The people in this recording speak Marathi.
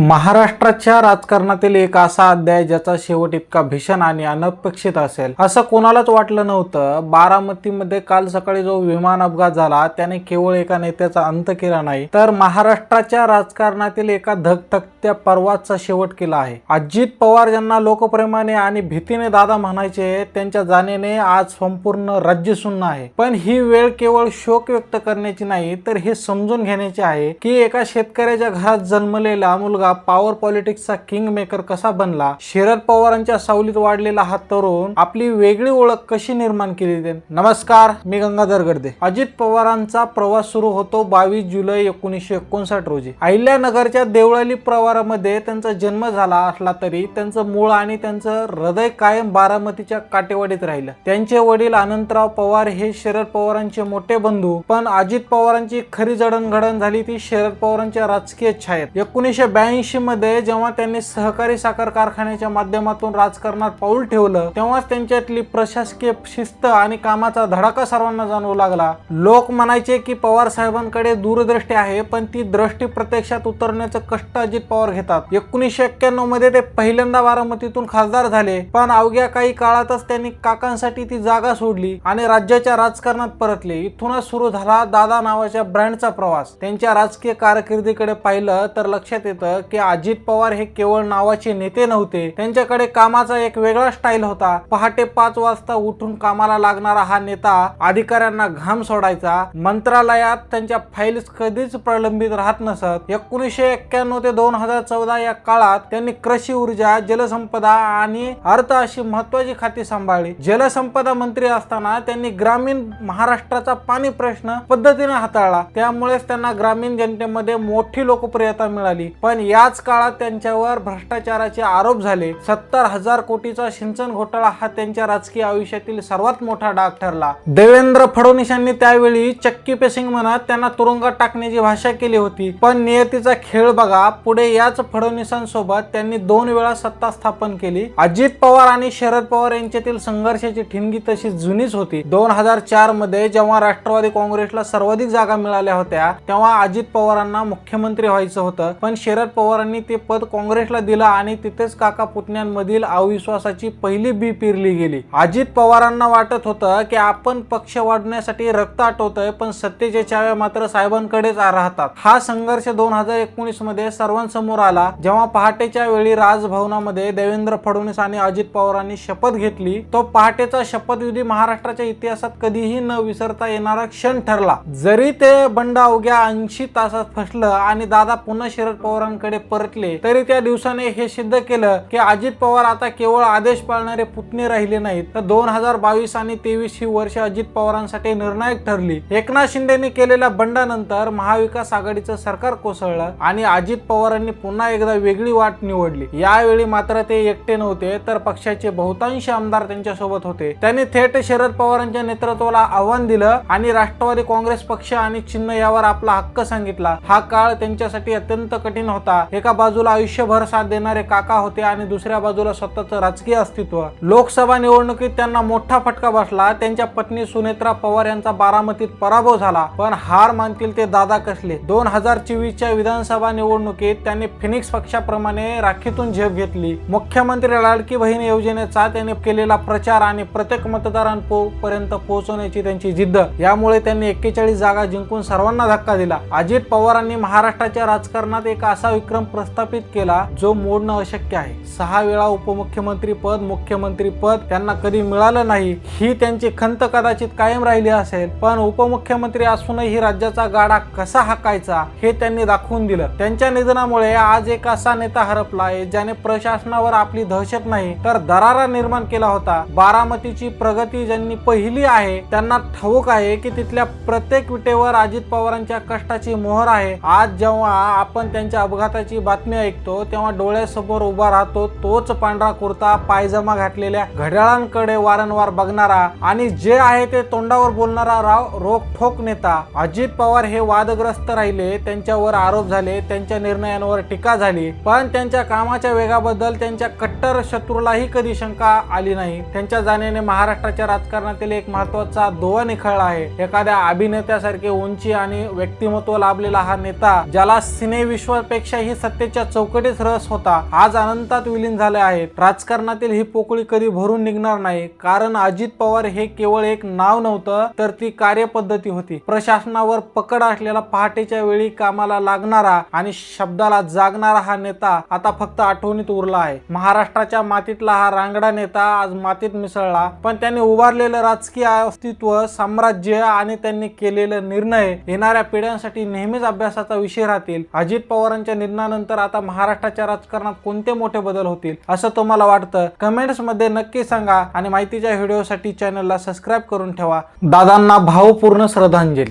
महाराष्ट्राच्या राजकारणातील एक असा अध्याय ज्याचा शेवट इतका भीषण आणि अनपेक्षित असेल. असं कोणालाच वाटलं नव्हतं. बारामतीमध्ये काल सकाळी जो विमान अपघात झाला त्याने केवळ एका नेत्याचा अंत केला नाही तर महाराष्ट्राच्या राजकारणातील एका धगधगत्या पर्वाचा शेवट केला आहे. अजित पवार ज्यांना लोकप्रेमाने आणि भीतीने दादा म्हणायचे त्यांच्या जाण्याने आज संपूर्ण राज्य सुन्न आहे. पण ही वेळ केवळ शोक व्यक्त करण्याची नाही तर हे समजून घेण्याची आहे की एका शेतकऱ्याच्या घरात जन्मलेला मुलगा पॉवर पॉलिटिक्सचा किंग मेकर कसा बनला? शरद पवारांच्या सावलीत वाढलेला हा तरुण आपली वेगळी ओळख कशी निर्माण केली ते? नमस्कार मी गंगाधर गर्दे. अजित पवारांचा प्रवास सुरू होतो बावीस जुलै एकोणीसशे एकोणसाठ रोजी. अहिल्यानगरच्या देवळाली प्रवारामध्ये त्यांचा जन्म झाला असला तरी त्यांचं मूळ आणि त्यांचं हृदय कायम बारामतीच्या काटेवाडीत राहिलं. त्यांचे वडील अनंतराव पवार हे शरद पवारांचे मोठे बंधू पण अजित पवारांची खरी जडणघडण झाली ती शरद पवारांच्या राजकीय छायेत. एकोणीसशे ब्याऐंशी मध्ये जेव्हा त्यांनी सहकारी साखर कारखान्याच्या माध्यमातून राजकारणात पाऊल ठेवलं तेव्हाच त्यांच्यातली प्रशासकीय शिस्त आणि कामाचा धडाका सर्वांना जाणवू लागला. लोक म्हणायचे की पवार साहेबांकडे दूरदृष्टी आहे पण ती दृष्टी प्रत्यक्षात उतरण्याचं कष्ट अजित पवार घेतात. एकोणीसशे एक्क्याण्णवमध्ये ते पहिल्यांदा बारामतीतून खासदार झाले पण अवघ्या काही काळातच त्यांनी काकांसाठी ती जागा सोडली आणि राज्याच्या राजकारणात परतले. इथूनच सुरू झाला दादा नावाच्या ब्रँडचा प्रवास. त्यांच्या राजकीय कारकिर्दीकडे पाहिलं तर लक्षात येतं की अजित पवार हे केवळ नावाचे नेते नव्हते त्यांच्याकडे कामाचा एक वेगळा स्टाईल होता. पहाटे पाच वाजता उठून कामाला लागणारा हा नेता अधिकाऱ्यांना घाम सोडायचा. मंत्रालयात त्यांच्या फाईल्स कधीच प्रलंबित राहत नसत. एकोणीसशे एक्क्याण्णव ते दोन हजार चौदा या काळात त्यांनी कृषी ऊर्जा जलसंपदा आणि अर्थ अशी महत्वाची खाती सांभाळली. जलसंपदा मंत्री असताना त्यांनी ग्रामीण महाराष्ट्राचा पाणी प्रश्न पद्धतीने हाताळला. त्यामुळेच त्यांना ग्रामीण जनतेमध्ये मोठी लोकप्रियता मिळाली. पण याच काळात त्यांच्यावर भ्रष्टाचाराचे आरोप झाले. सत्तर हजार कोटीचा सिंचन घोटाळा हा त्यांच्या राजकीय आयुष्यातील सर्वात मोठा डाग ठरला. देवेंद्र फडणवीसांनी त्यावेळी चक्की पेसिंग म्हणत त्यांना तुरुंगात टाकण्याची भाषा केली होती. पण नियतीचा खेळ बघा पुढे याच फडणवीसांसोबत त्यांनी दोन वेळा सत्ता स्थापन केली. अजित पवार आणि शरद पवार यांच्यातील संघर्षाची ठिणगी तशी जुनीच होती. दोन हजार चारमध्ये जेव्हा राष्ट्रवादी काँग्रेसला सर्वाधिक जागा मिळाल्या होत्या तेव्हा अजित पवारांना मुख्यमंत्री व्हायचं होतं. पण शरद पवारांनी ते पद काँग्रेसला दिलं आणि तिथेच काका पुतण्यांमधील अविश्वासाची पहिली बी पिरली गेली. अजित पवारांना वाटत होतं की आपण पक्ष वाढण्यासाठी रक्त आटवतोय पण सत्तेच्या चाव्या मात्र साहेबांकडेच राहतात. हा संघर्ष दोन हजार एकोणीसमध्ये सर्वांसमोर आला जेव्हा पहाटेच्या वेळी राजभवनामध्ये देवेंद्र फडणवीस आणि अजित पवारांनी शपथ घेतली तो पहाटेचा शपथविधी महाराष्ट्राच्या इतिहासात कधीही न विसरता येणारा क्षण ठरला. जरी ते बंड अवघ्या ऐंशी तासात फसलं आणि दादा पुन्हा शरद पवारांकडे परतले तरी त्या दिवसाने हे सिद्ध केलं की अजित पवार आता केवळ आदेश पाळणारे पुतणे राहिले नाहीत. तर दोन हजार बावीस आणि तेवीस ही वर्ष अजित पवारांसाठी निर्णायक ठरली. एकनाथ शिंदेने केलेल्या बंडानंतर महाविकास आघाडीचं सरकार कोसळलं आणि अजित पवारांनी पुन्हा एकदा वेगळी वाट निवडली. यावेळी मात्र ते एकटे नव्हते तर पक्षाचे बहुतांश आमदार त्यांच्यासोबत होते. त्यांनी थेट शरद पवारांच्या नेतृत्वाला आव्हान दिलं आणि राष्ट्रवादी काँग्रेस पक्ष आणि चिन्ह यावर आपला हक्क सांगितला. हा काळ त्यांच्यासाठी अत्यंत कठीण होता. एका बाजूला आयुष्यभर साथ देणारे काका होते आणि दुसऱ्या बाजूला स्वतःचं राजकीय अस्तित्व. लोकसभा निवडणुकीत त्यांना मोठा फटका बसला. त्यांच्या पत्नी सुनेत्रा पवार यांचा बारामतीत पराभव झाला. पण हार मानतील ते दादा कसले? दोन हजार चोवीसच्या विधानसभा निवडणुकीत त्यांनी फिनिक्स पक्षाप्रमाणे राखीतून झेप घेतली. मुख्यमंत्री लाडकी बहीण योजनेचा त्यांनी केलेला प्रचार आणि प्रत्येक मतदारांपर्यंत पोहोचवण्याची त्यांची जिद्द. यामुळे त्यांनी एक्केचाळीस जागा जिंकून सर्वांना धक्का दिला. अजित पवारांनी महाराष्ट्राच्या राजकारणात एक असा विक्रम प्रस्थापित केला जो मोडणं अशक्य आहे. सहा वेळा उपमुख्यमंत्री पद मुख्यमंत्री पद त्यांना कधी मिळालं नाही ही त्यांची खंत कदाचित कायम राहिली असेल पण उपमुख्यमंत्री असूनही राज्याचा गाडा कसा हाकायचा हे त्यांनी दाखवून दिलं. त्यांच्या निधनामुळे आज एक असा नेता हरपला आहे ज्याने प्रशासनावर आपली दहशत नाही तर दरारा निर्माण केला होता. बारामतीची प्रगती ज्यांनी पहिली आहे त्यांना ठाऊक आहे की तिथल्या प्रत्येक विटेवर अजित पवारांच्या कष्टाची मोहर आहे. आज जेव्हा आपण त्यांच्या अपघाताची बातमी ऐकतो तेव्हा डोळ्यासमोर उभा राहतो तोच पांढरा कुर्ता पायजमा घातलेल्या घड्याळांकडे वारंवार बघणारा आणि जे आहे ते तोंडावर बोलणारा राव रोखठोक नेता. अजित पवार हे वादग्रस्त राहिले त्यांच्यावर आरोप झाले त्यांच्या निर्णयांवर टीका झाली पण त्यांच्या कामाच्या वेगाबद्दल त्यांच्या कट्टर शत्रूलाही कधी शंका आली नाही. त्यांच्या जाण्याने महाराष्ट्राच्या राजकारणातील एक महत्त्वाचा दोवा निखळला आहे. एखाद्या अभिनेत्यासारखे उंची आणि व्यक्तिमत्व लाभलेला हा नेता ज्याला सिने विश्वापेक्षाही कोणत्याही सत्तेच्या चौकटीच रस होता. आज अनंतात विलीन झाले आहेत. राजकारणातील ही पोकळी कधी भरून निघणार नाही. कारण अजित पवार हे केवळ एक नाव नव्हतं तर ती कार्यपद्धती होती. प्रशासनावर पकड असलेला पहाटेच्या वेळी कामाला लागणारा आणि शब्दाला जागणारा हा नेता आता फक्त आठवणीत उरला आहे. महाराष्ट्राच्या मातीतला हा रांगडा नेता आज मातीत मिसळला. पण त्यांनी उभारलेलं राजकीय अस्तित्व साम्राज्य आणि त्यांनी केलेले निर्णय येणाऱ्या पिढ्यांसाठी नेहमीच अभ्यासाचा विषय राहतील. अजित पवारांच्या निधनानंतर आता महाराष्ट्राच्या राजकारणात कोणते मोठे बदल होतील असं तुम्हाला वाटतं? कमेंट्समध्ये नक्की सांगा आणि माहितीच्या व्हिडिओसाठी चॅनलला सबस्क्राईब करून ठेवा. दादांना भावपूर्ण श्रद्धांजली.